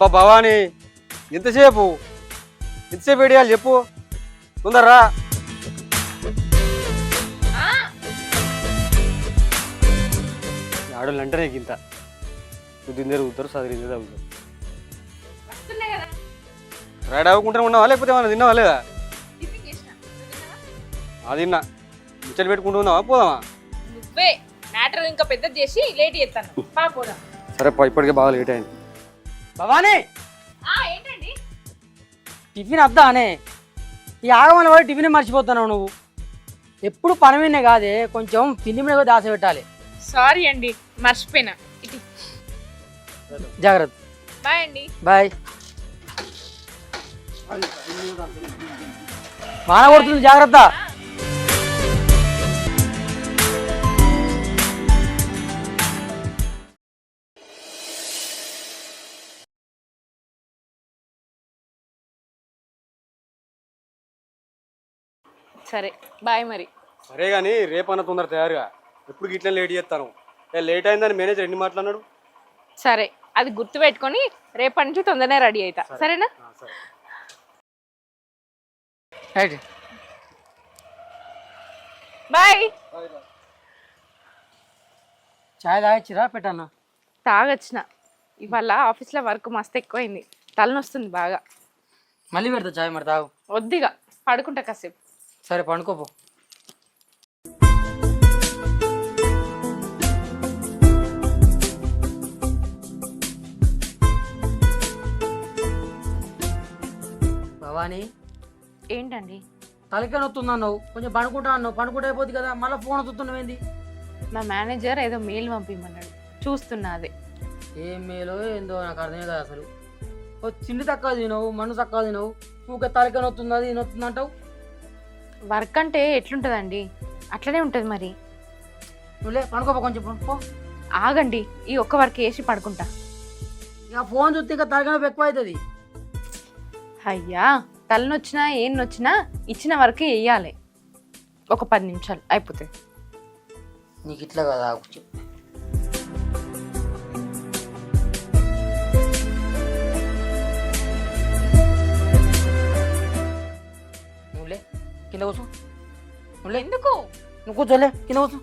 అబ్బా భవాని ఎంతసేపు ఎంతసేపు వేడియాలి చెప్పు. తొందరరా. ఆడోళ్ళు అంటేనే ఇంత బుద్ధిందే ఊతారు చదివిందే తగ్గుతారు రెడీ అవ్వకుండా ఉన్నావా? లేకపోతే ఏమన్నా తిన్నావా లేదా? అది తిన్నా. ముచ్చట పెట్టుకుంటూ ఉన్నావా? పోదామా? నువ్వే. మ్యాటర్ ఇంకా చేసి లేట్ చేస్తాను. సరే ఇప్పటికే బాగా లేట్ అయింది. భవానీ! ఏంటండి? టిఫిన్ వద్దా అనే ఈ ఆగమని వాడి టిఫిన్ మర్చిపోతున్నావు నువ్వు. ఎప్పుడు పని మీదనే కాదే కొంచెం తిండి మీద దాస పెట్టాలి. సారీ అండి మర్చిపోయినా. జాగ్రత్త. బాయ్ అండి. బాయ్. వాన కొడుతుంది జాగ్రత్త. సరే బాయ్ మరి. సరే కానీ రేపన్న తొందర తయారుగా. ఎప్పుడు ఇట్లా లేట్ చేస్తాను. లేట్ అయిందని మేనేజర్ ఎన్ని మాట్లాడినాడు సరే అది గుర్తు పెట్టుకొని రేపటి నుంచి తొందరనే రెడీ అవుతా సరేనా? బాయ్. చాయ్ తాగచ్చిరా పెట్టన్నా? తాగొచ్చిన. ఇవాళ ఆఫీస్లో వర్క్ మస్తు ఎక్కువైంది. తలనొస్తుంది బాగా. మళ్ళీ పెడతా చాయ్ మరి తాగు. వద్దిగా పడుకుంటా కాసేపు. సరే పండుకోపో. భవానీ. ఏంటండి? తలకే నొత్తుంది అన్నావు కొంచెం పండుకుంటా అన్నావు. పండుకుంటే అయిపోద్ది కదా. మళ్ళీ ఫోన్ వస్తున్నావు ఏంది మా మేనేజర్ ఏదో మెయిల్ పంపిమన్నాడు చూస్తున్నా అదే. ఏం మేలో ఏందో నాకు అర్థమే కదా అసలు. ఓ తిండి తక్కువ తినవు మన్ను తక్కువ తినవు. ఊకే తలకే నొత్తుంది అది నొత్తుంది అంటావు వర్క్ అంటే ఎట్లుంటుందండి? అట్లనే ఉంటుంది మరి. నువ్వులే పండుకోపో కొంచెం పో. ఆగండి ఈ ఒక్క వర్క్ వేసి పడుకుంటా. ఇక ఫోన్ చూస్తే ఇక తలకే నొప్పి ఎక్కువ అవుతుంది అయ్యా తలనొచ్చినా ఏం నొచ్చినా ఇచ్చిన వరకు వేయాలి ఒక పది నిమిషాలు అయిపోతుంది నీకు ఇట్లా కదా నువ్వు కూర్చోలే కింద కూర్చో.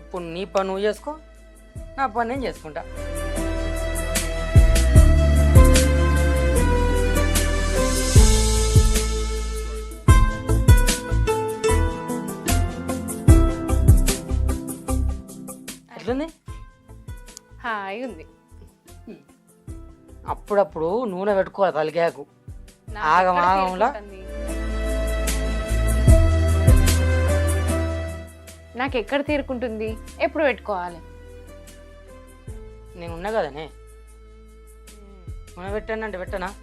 ఇప్పుడు నీ పని నువ్వు చేసుకో నా పని నేను చేసుకుంటా. ఎట్లుంది? హాయ్ ఉంది. అప్పుడప్పుడు నూనె పెట్టుకోవాలి నాకు ఆగం ఆగంలా? నాకు ఎక్కడ తీరుకుంటుంది? ఎప్పుడు పెట్టుకోవాలి? నేను ఉన్నా కదనే. నూనె పెట్టాను అంటే పెట్టనా?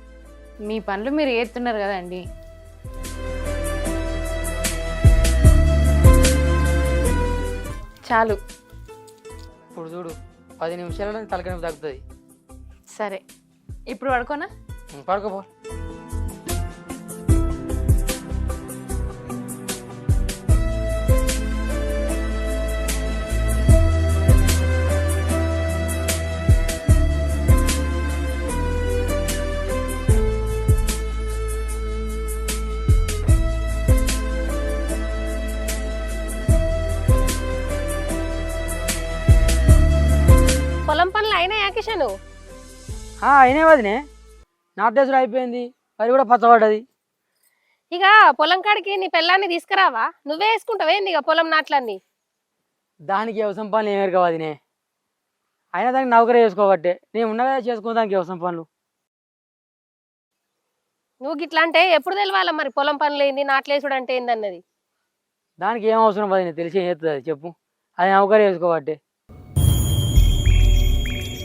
మీ పనులు మీరు ఏతున్నారు కదండి. చాలు. ఇప్పుడు చూడు పది నిమిషాలలో తలకాయ నొప్పి తగ్గుతుంది. సరే. ఇప్పుడు పడుకోనా? పడుకోపో పొలం పనులు అయినాయా కిషన్? ఆ, అయినా వదినే. నాటేసుడు అయిపోయింది. వరి కూడా పచ్చబడ్డది. ఇక పొలం కాడికి నీ పెళ్ళాన్ని తీసుకురావా? నువ్వే వేసుకుంటావు ఏంది ఇక పొలం నాట్లన్నీ? దానికి వ్యవసాయం పనులు ఏమేరు కావదినే అయినా దానికి నౌకరీ చేసుకోబట్టే నేను ఉన్నదా చేసుకో దానికి వ్యవసాయం పనులు. నువ్వు గిట్లా అంటే ఎప్పుడు తెలవాలా మరి పొలం పనులు ఏంది నాట్లేసుడు అంటే ఏందన్నది దానికి ఏం అవసరం వదినే? తెలిసి ఏం చేస్తుంది అది చెప్పు. అది నౌకరీ చేసుకోబట్టే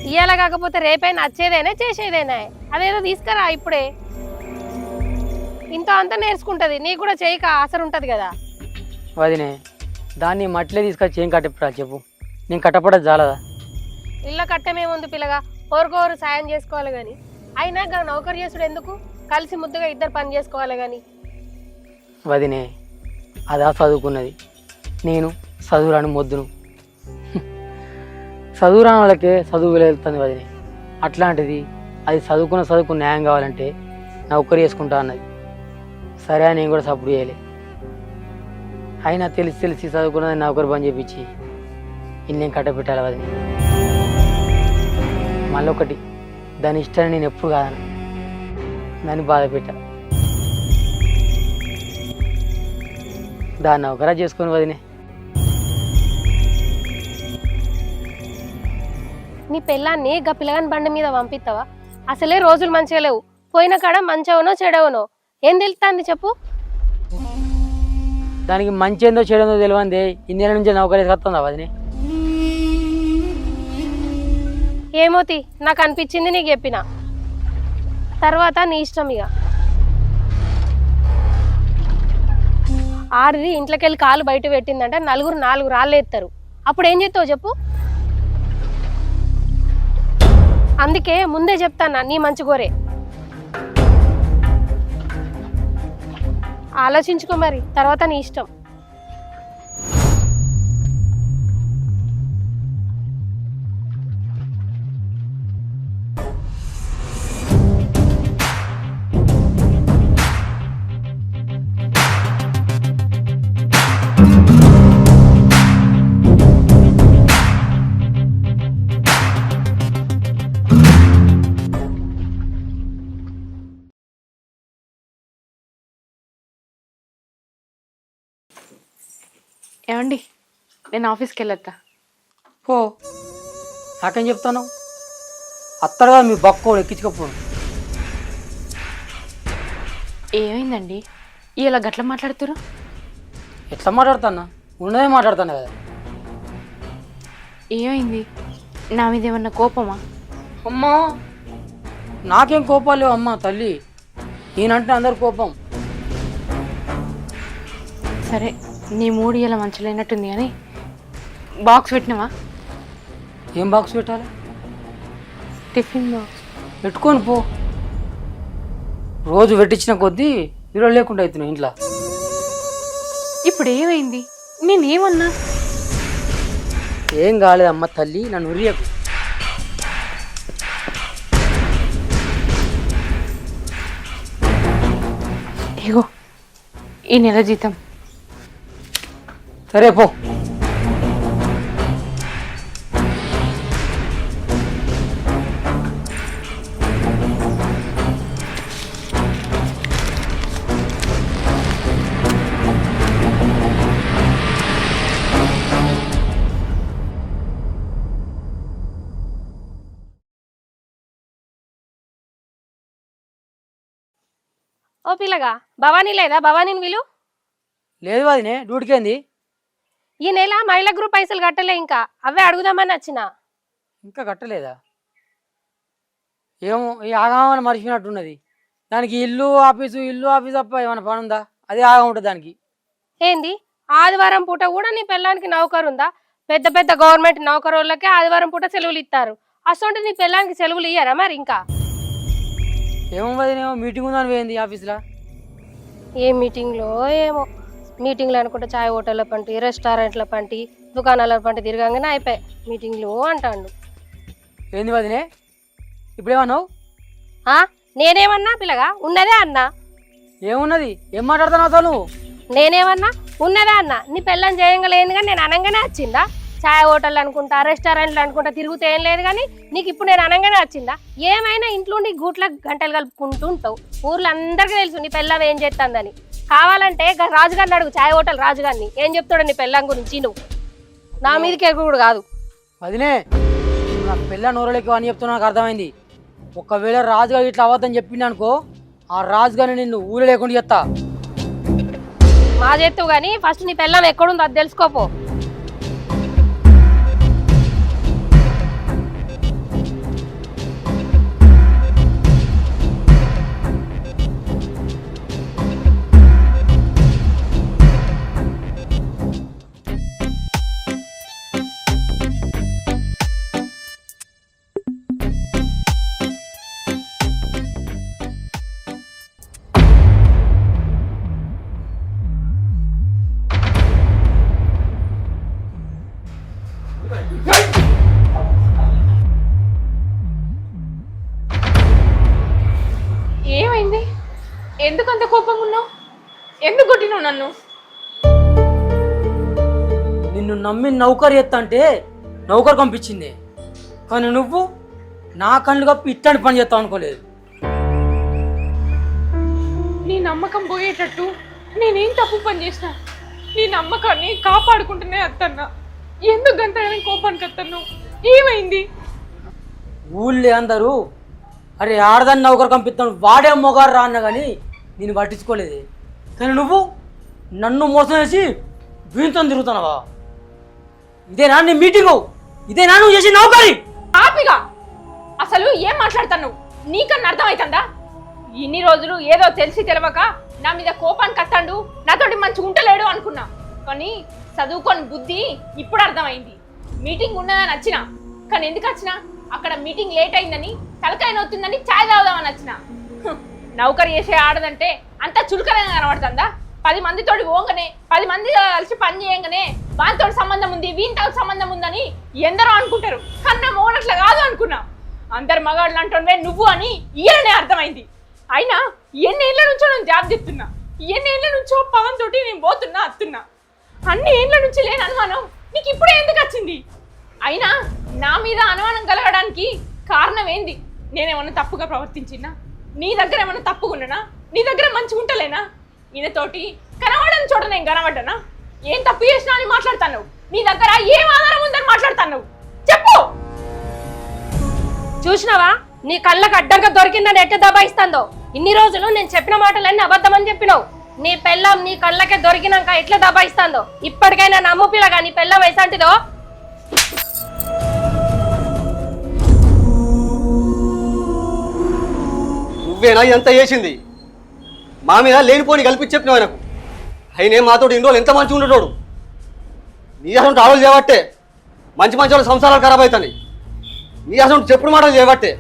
ఇయ్యాల కాకపోతే రేపైనా వచ్చేదేనా చేసేదేనా? అదేదో తీసుకురా ఇప్పుడే. ఇంత అంతా నేర్చుకుంటది నీకు కూడా చేయక ఆసరు ఉంటది కదా. వదినే దాన్ని మట్టిలే తీసుకొచ్చి ఏం కట్టపెట్టాలి చెప్పు. నేను కట్టపడదు చాలదా? ఇళ్ళ కట్టమేముంది పిల్లగా కోరుకోరు సాయం చేసుకోవాలి గాని. అయినా గా నౌకరు చేసుడు ఎందుకు? కలిసి ముద్దుగా ఇద్దరు పని చేసుకోవాలి గాని. వదినే అదా చదువుకున్నది. నేను చదువురాని మొద్దును. చదువు రాని వాళ్ళకే చదువు వెళ్తుంది వదిన. అట్లాంటిది అది చదువుకున్న చదువుకు న్యాయం కావాలంటే నౌకరీ చేసుకుంటా అన్నది. సరే అని నేను కూడా సపోర్ట్ చేయలే. అయినా తెలిసి తెలిసి చదువుకున్నది నౌకరీ బంద్ చేపించి ఇన్నేం కట్టపెట్టాలి వదిన. మళ్ళొకటి దాని ఇష్టాన్ని నేను ఎప్పుడు కాదను. దాన్ని బాధ పెట్టా దాన్ని నౌకరా చేసుకొని వదినే. నీ పెళ్ళాన్ని గా పిల్లగాని బండి మీద పంపిస్తావా అసలే రోజులు మంచిగా లేవు. పోయిన కాడ మంచవనో చెడవనో? ఏం తెలుస్తుంది చెప్పు? దానికి మంచి ఏందో చెడేందో తెలియంది ఇన్నేళ్ళ నుంచి నౌకరీ వదినే? ఏమోతి నాకు అనిపించింది నీకు చెప్పిన. తర్వాత నీ ఇష్టం ఇక ఆడిది ఇంట్లోకి వెళ్ళి కాలు బయట పెట్టిందంటే నలుగురు నాలుగు రాళ్ళు ఎత్తారు అప్పుడు ఏం చేస్తావు చెప్పు? అందుకే ముందే చెప్తానా నీ మంచి కోరే ఆలోచించుకో మరి తర్వాత నీ ఇష్టం. ఏమండి? నేను ఆఫీస్కి వెళ్ళొద్దా పో. నాకేం చెప్తాను అత్తడుగా మీ బక్కోడు ఎక్కించుకోపో. ఏమైందండి? ఇలా గట్ల మాట్లాడుతురు ఎట్లా మాట్లాడుతానా ఉన్నదే మాట్లాడుతాను కదా. ఏమైంది? నా మీద ఏమన్నా కోపమా? అమ్మా! నాకేం కోపాలు లేవు అమ్మా తల్లి. నేనంటే అందరు కోపం. సరే. నీ మూడు ఇలా మంచలేనట్టుంది కానీ బాక్స్ పెట్టినవా? ఏం బాక్స్ పెట్టాలి? Tiffin box. పెట్టుకొని పో. రోజు పెట్టించిన కొద్దీ ఈరోజు లేకుండా అవుతున్నావు ఇంట్లో. ఇప్పుడు ఏమైంది నేనేమన్నా? ఏం కాలేదమ్మ తల్లి నన్ను ఉరియకు. ఇగో ఈ నెల జీతం. సరే పో. ఓ పిల్లగా భవానీ లేదా? భవానీని విలు లేదు వదినే డ్యూటీకేంది? ఈ నెల మహిళా గ్రూప్ పైసలు కట్టలే ఇంకా. అవే అడుగుదామని వచ్చిన. ఇంకా కట్టలేదా? ఏమో ఈ ఆగమని మర్చిపోయినట్టున్నది. దానికి ఇల్లు ఆఫీసు ఇల్లు ఆఫీసు తప్ప ఏమైనా పని ఉందా? అదే ఆగం ఉంటుంది దానికి. ఏంది? ఆదివారం పూట కూడా నీ పిల్లానికి నౌకరు ఉందా పెద్ద పెద్ద గవర్నమెంట్ నౌకరోళ్ళకే ఆదివారం పూట సెలవులు ఇస్తారు అసలు నీ పిల్లానికి సెలవులు ఇయ్యారా మరి ఇంకా? ఏమో మీటింగ్ ఉందని పోయింది ఆఫీసులో. ఏ మీటింగ్లో ఏమో. మీటింగ్లు అనుకుంటే చాయ్ హోటళ్ళ పంటి రెస్టారెంట్ల పంటి దుకాణాల పంటి తిరగంగానే అయిపోయాయి. మీటింగ్లు అంటాడు. ఏంది వదినే? ఇప్పుడేమన్నావు? ఆ? నేనేమన్నా పిల్లగా? ఉన్నదే అన్నా? ఏమున్నది? ఏం మాట్లాడుతున్నావు అసలు నువ్వు? నేనేమన్నా? ఉన్నదే అన్నా? నీ పిల్లని చేయంగా లేదు కానీ నేను అనగానే వచ్చిందా? చాయ్ హోటల్ అనుకుంటా రెస్టారెంట్లు అనుకుంటా తిరుగుతే ఏం లేదు కానీ నీకు ఇప్పుడు నేను అనగానే వచ్చిందా? ఏమైనా ఇంట్లో నీ గూట్ల గంటలు కలుపుకుంటూ ఉంటావు. ఊర్లో అందరికీ తెలుసు నీ పిల్లం ఏం చేస్తుందని కావాలంటే రాజుగారిని అడుగు చాయ్ హోటల్ రాజుగారిని. ఏం చెప్తాడు నీ పిల్లం గురించి నువ్వు? నా మీదకి ఎగుడు కాదు. నువ్వు నాకు పెళ్ళ నోరలేకి అని చెప్తున్నా నాకు అర్థమైంది. ఒకవేళ రాజుగారు ఇట్లా అవ్వద్దని చెప్పింది అనుకో ఆ రాజుగారిని నిన్ను ఊరు లేకుండా చెప్తా మా చేత్తు కానీ ఫస్ట్ నీ పిల్లం ఎక్కడుందో అది తెలుసుకోపో. ఎందుకు అంత కోపంగా ఉన్నావు ఎందుకు కొట్టినావు నన్ను? నిన్ను నమ్మి నౌకరు ఎత్తా అంటే నౌకరు పంపించింది. కానీ నువ్వు నా కళ్ళు కప్పి ఇట్లాంటి పని చేస్తావు అనుకోలేదు. నీ నమ్మకం పోయేటట్టు నేనేం తప్పు పని చేసిన? నీ నమ్మకాన్ని కాపాడుకుంటూనే అత్తన్నా. ఎందుకు గంతగానే కోపానికి అత్తను ఏమైంది? ఊళ్ళే అందరూ అరే ఆడదాన్ని నౌకరు పంపిస్తాను వాడే మొగారు రా అన్న కానీ నేను పట్టించుకోలేదు. కానీ నువ్వు నన్ను మోసం చేసి వీంతో తిరుగుతున్నావా? ఇదేనా నీ మీటింగు ఇదేనా నువ్వు చేసి నౌకరి. ఆపిగా. అసలు ఏం మాట్లాడతాను నీకన్నా అర్థమవుతుందా ఇన్ని రోజులు ఏదో తెలిసి తెలవక నా మీద కోపానికి కత్తాడు నాతోటి మంచిగా ఉంటలేడు అనుకున్నా. కానీ చదువుకొని బుద్ధి ఇప్పుడు అర్థమైంది. మీటింగ్ ఉన్నదని వచ్చిన కానీ ఎందుకు వచ్చిన అక్కడ మీటింగ్ లేట్ అయిందని తలకాయ నొత్తుందని ఛాయ్ తాగుదామని వచ్చిన నౌకరు చేసే ఆడదంటే అంత చులకనగా కనబడుతుందా? పది మందితోటి పోగానే పది మంది కలిసి పని చేయంగానే వానితో సంబంధం ఉంది వీనితో సంబంధం ఉందని ఎందరో అనుకుంటారు. కన్నా మోనట్లా కాదు అనుకున్నా. అందరు మగాళ్ళు అంటుండే నువ్వు అని ఈయననే అర్థమైంది. అయినా ఎన్నేళ్ళ నుంచో నేను జాబ్ చెప్తున్నా ఎన్నేళ్ళ నుంచో పవన్ తోటి నేను పోతున్నా అత్తున్నా. అన్ని ఏళ్ళ నుంచి లేని అనుమానం నీకు ఇప్పుడే ఎందుకు వచ్చింది? అయినా నా మీద అనుమానం కలగడానికి కారణం ఏంది? నేనేమన్నా తప్పుగా ప్రవర్తించినా? నీ దగ్గర ఏమన్నా తప్పుకున్నానా నీ దగ్గర మంచిగా ఉంటలేనా? ఈయనతోటి కనబడని చోట నేను కనబడ్డానా? ఏం తప్పు చేసినా అని మాట్లాడతాను నీ దగ్గర ఏం ఆధారం ఉందని మాట్లాడతాను చెప్పు! చూసినావా? నీ కళ్ళకు అడ్డంగా దొరికిందని ఎట్ట దబాయిస్తుందో? ఇన్ని రోజులు నేను చెప్పిన మాటలన్నీ అబద్ధమని చెప్పినావు. నీ పెళ్ళం నీ కళ్ళకే దొరికినాక ఎట్లా దబాయిస్తుందో? ఇప్పటికైనా నమ్ము పిల్లగా నీ పెళ్ళం వేసంటిదో నువ్వేనా ఎంత చేసింది? మా మీద లేనిపోని కల్పించి చెప్పినావు ఆయనకు. అయినే మాతో ఇన్ని రోజులు ఎంత మంచిగా ఉండేటోడు? నీ అసలు ఆడలు చేయబట్టే మంచి మంచి వాళ్ళ సంసారాలు ఖరాబ్ అవుతాయి నీ అసలు చెప్పుడు మాటలు చేయబట్టే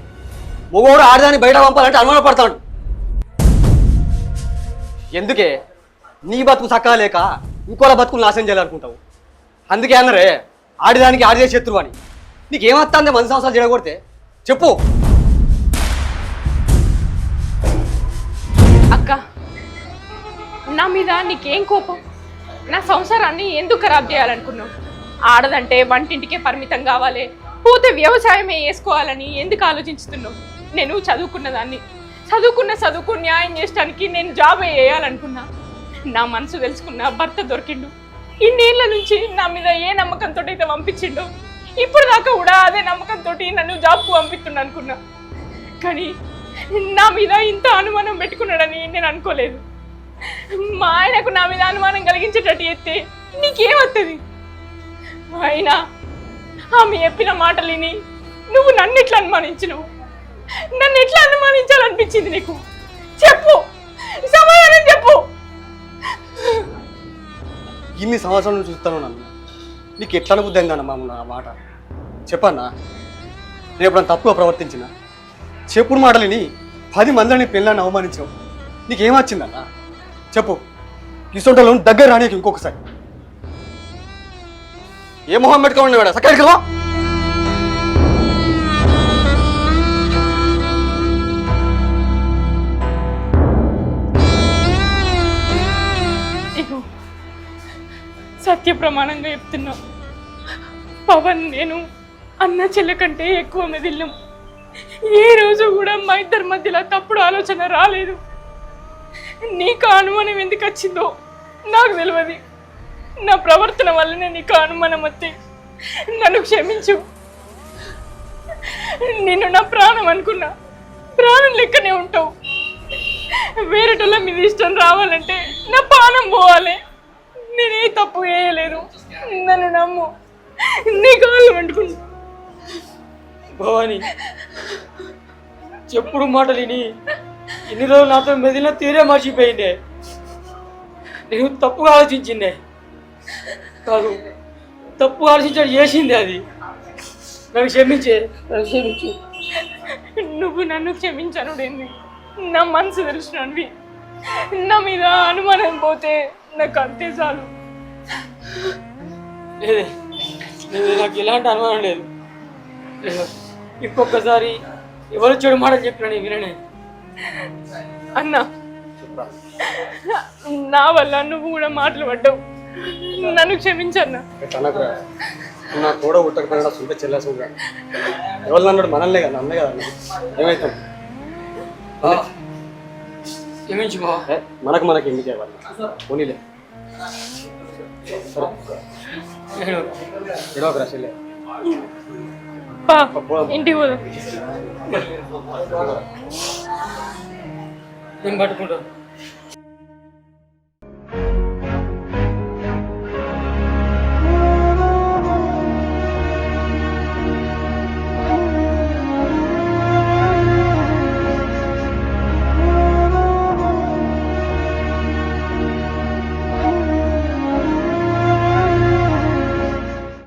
మగవాడు ఆడదాన్ని బయట పంపాలంటే అనుమానపడతాడు. ఎందుకే? నీ బతుకు చక్కగా లేక ఇంకోలా బతుకులు నాశనం చేయాలనుకుంటావు. అందుకే అన్నరే ఆడిదానికి ఆడిదే శత్రువు అని. నీకేమొస్తుంది మంచి సంవత్సరాలు చేయకూడితే చెప్పు. నా మీద నీకేం కోపం? నా సంసారాన్ని ఎందుకు ఖరాబ్ చేయాలనుకున్నావు? ఆడదంటే వంటింటికే పరిమితం కావాలి. పోతే వ్యవసాయమే వేసుకోవాలని ఎందుకు ఆలోచించుతున్నావు? నేను చదువుకున్న దాన్ని చదువుకున్న చదువుకు న్యాయం చేయడానికి నేను జాబ్ వేయాలనుకున్నా. నా మనసు తెలుసుకున్న భర్త దొరికిండు. ఇన్నేళ్ళ నుంచి నా మీద ఏ నమ్మకంతో అయితే పంపించిండో ఇప్పుడు దాకా కూడా అదే నమ్మకంతో నన్ను జాబ్కు పంపిస్తుండ అనుకున్నా కానీ నా మీద ఇంత అనుమానం పెట్టుకున్నాడని నేను అనుకోలేదు. మా ఆయనకు నా మీద అనుమానం కలిగించేటట్టు ఎత్తే నీకేమవుతుంది అయినా ఆమె చెప్పిన మాటలు విని నువ్వు నన్ను ఎట్లా అనుమానించినవు? నన్ను ఎట్లా అనుమానించాలనిపించింది నీకు? చెప్పు! సమాధానం చెప్పు! ఇన్ని సంవత్సరాల నుంచి చూస్తాను నన్ను? నీకు ఎట్లా బుద్ధి అయిందన్న నా మాట? చెప్పన్నా? రేపు నన్ను తప్పుగా ప్రవర్తించిన? చెప్పుడు మాటలిని పది మందిని పిల్లల్ని అవమానించావు నీకేమొచ్చిందన్నా చెప్పు. ఇసొంటలో దగ్గర రానికి ఇంకొకసారి. ఏ మొహం పెట్టుకోండి మేడం సక్కడికి రా సత్య ప్రమాణంగా చెప్తున్నా. పవన్ నేను అన్న చెల్ల కంటే ఎక్కువ మెదిల్లం ఏ రోజు కూడా మా ఇద్దరి మధ్యలో తప్పుడు ఆలోచన రాలేదు. నీకు అనుమానం ఎందుకు వచ్చిందో నాకు తెలియదు. నా ప్రవర్తన వల్లనే నీకు ఆ అనుమానం వస్తే నన్ను క్షమించు. నిన్ను నా ప్రాణం అనుకున్నా. ప్రాణం లెక్కనే ఉంటావు. వేరేటోళ్ళ మీద ఇష్టం రావాలంటే నా ప్రాణం పోవాలి. నేనే తప్పు వేయలేదు నన్ను నమ్ము. నీ కాళ్ళు వండుకుంటా. భవాని చెప్పుడు మాటలిని ఇన్ని రోజులు నాతో మెదిలిన తీరే మర్చిపోయిందే నేను తప్పుగా ఆలోచించిందే కాదు తప్పు ఆలోచించడం చేసిందే అది. నన్ను క్షమించే. నన్ను క్షమించు. నువ్వు నన్ను క్షమించనుడేంది నా మనసు తెలిసినవి నా మీద అనుమానం పోతే నాకు అంతే చాలు. లేదే లేదు నాకు ఎలాంటి అనుమానం లేదు ఇంకొకసారి ఎవరు చెడు మాటలు చెప్పినా నేను విననే. అన్నా. నా వల్ల నువ్వు కూడా మాటలు పడ్డావు. నన్ను క్షమించన్నా. నా కూడా ఉట్టకపోయినా సొంత చెల్లేసుగా ఎవరు అన్నాడు మనల్నే కదా అన్నే కదా ఏమైతాం క్షమించు బావ? ఏ, మనకు మనకి ఎందుకు ఇవ్వాలి పోనీలే. సరే. ఇడవకురా చెల్లె పా ఇంటికి పోదాం. నేను పట్టుకుంటాను